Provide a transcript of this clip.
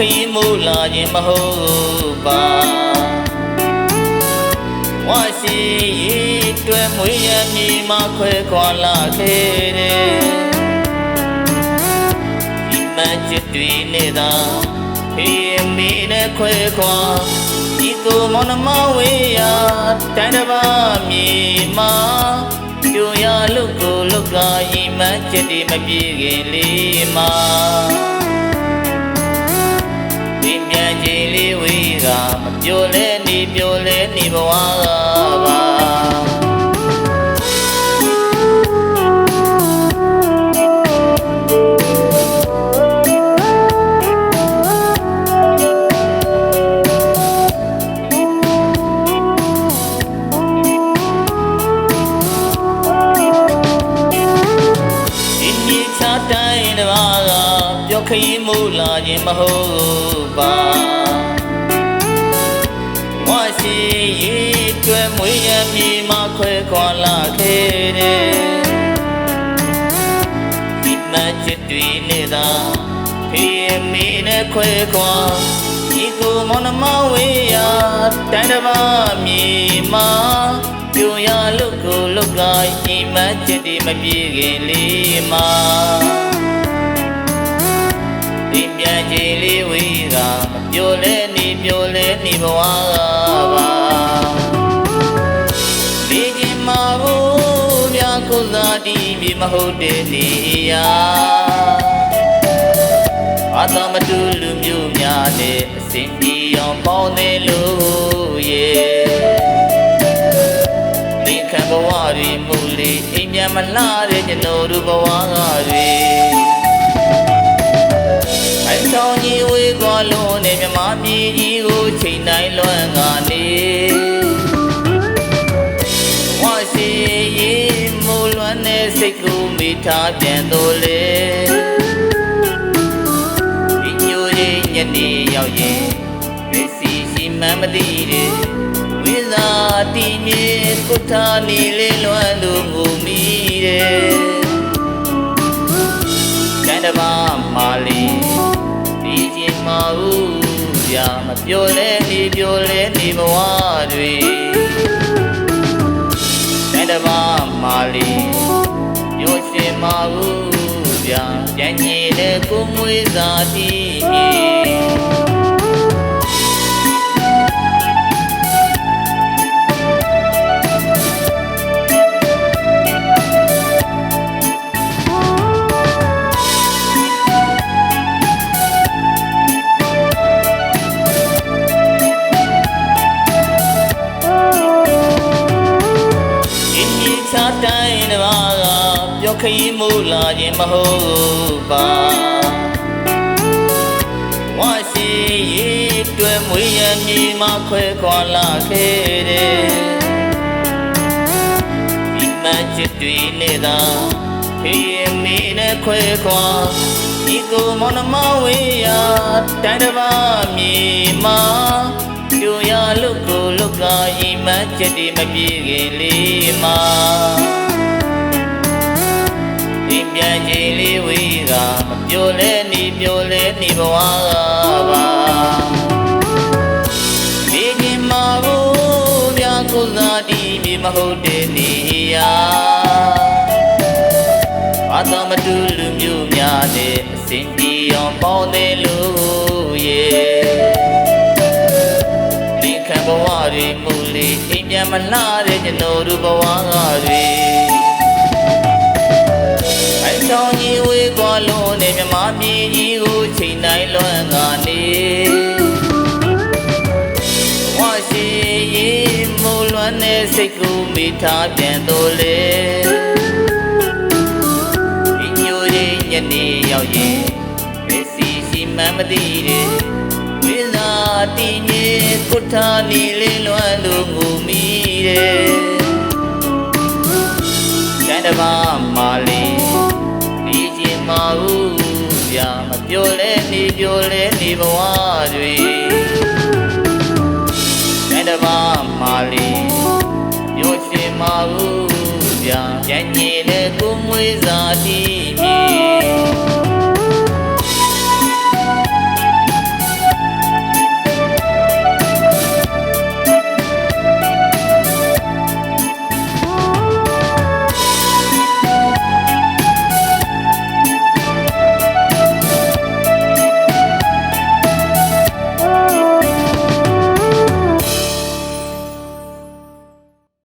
ခရီးမိုးလာခြင်းမဟုတ်ပါဝါရှိရီတွဲမွေးရမည်မခွဲခွာလာခဲ့တယ်ဒီမှချစ်တွေနေတာဖေးမီနဲ့ခွဲခွာဒီကိုမနမဝေးရတိုင်းတစ်ပါးမြေမှာကျူရလူကိုလူ ကဤမှချစ်တွေမပြေခင်လေးမှာဒီမြန်ကြီးလေးဝေးကမပြိုလဲနေပြိုလဲနေဘဝက ခရီးမိုးလာခြင်းမဟုတ်ပါဝါရှိရီတွဲမွေးရမည်မခွဲခွာလာခဲ့တယ်ဒီမချစ်တွေနေတာဖေးမီနဲ့ခွဲခွာဒီကိုမနမဝေးရတိုင်းတစ်ပါးမြေမှာပြူရလုတ်ကိုလုတ်ကဤမချစ်တွေမပြေခင်လေးမှာ ဒီပြန်ကြီးလေးဝေးကပြိုလဲနေပြိုလဲနေဘဝကပါဒီကြီးမှာဘူးမြကုသာတီမြေမဟုတ်တဲ့နေရာအသမတူလူမျိုးများနဲ့အစင်ပြေအောင်ပေါင်းတယ်လို့ရဲ့သင်ခံဘဝတွေမူလေးအိမ်ပြန်မလာတဲ့ကျွန်တော်တို့ဘဝကတွေ လုံးနဲ့မြမပြည်ကြီးကိုချိန်တိုင်းလွမ်းကနေဝါရှိရီမိုးလွမ်းတဲ့စိတ်ကိုမိထားပြန်တော့လေဒီညိုရင်ညနေရောက်ရင်ဝိစီရှိမှန်းမသိတဲ့ဝိဇာတီမြေကိုထားနေလေလွမ်းလို့ငုံမိတဲ့ကန္တမမာလီဒီချင်းမ ဟုတ်ဗျာမပြောလဲနေပြောလဲနေဘဝတွေကန္တမမာလီပြောရှင်မဟုတ်ဗျာကြံ့ကြီးတဲ့ကိုမွေးစာတီး ခရီးမိုးလာခြင်းမဟုတ်ပါဝါရှိရီတွဲမွေးရမည်မခွဲခွာလာခဲ့တယ်ဒီမှချစ်တွေနေတာဖေးမီနဲ့ခွဲခွာဒီကိုမနမဝေးရတိုင်းတစ်ပါးမြေမှာကျူရလုတ်ကိုလုတ်ကဤမှချက်ဒီမပြေခင်လေးမှာဒီ ပြန်ကြီးလေးဝေးကမပြိုလဲနေပြိုလဲနေဘဝကပါဒီကြီးမှာဘူးမြတ်ကုသာတီဒီမဟုတ်တဲ့နေရာအသမတူလူမျိုးများနဲ့အစင်ပြေအောင်ပေါင်းတယ်လို့ရဲ့ဒီခံဘဝတွေမူလေးအိမ်ပြန်မလာတဲ့ကျွန်တော်တို့ဘဝကတွေအ ဆောင်ကြီးဝေးကွာလုံးနဲ့မြမပြည်ကြီးကိုချိန်တိုင်းလွမ်းကနေဝါရှိရီမိုးလွမ်းတဲ့စိတ်ကိုမိထားပြန်တော့လေဒီညိုရင်ညနေရောက်ရင်ဝိစီရှိမှန်းမသိတဲ့ဝိဇာတီမြေကုထာနီလေးလွမ်းလို့ငူမိတဲ့ကန္တမမာလီဒီချင်း မဟုတ်ဗျာမပြောလဲနေပြောလဲနေဘဝတွေကန္တမမာလီပြောရှင်မဟုတ်ဗျာကြံ့ကြီးတဲ့ကိုမွေးစာတီမြေ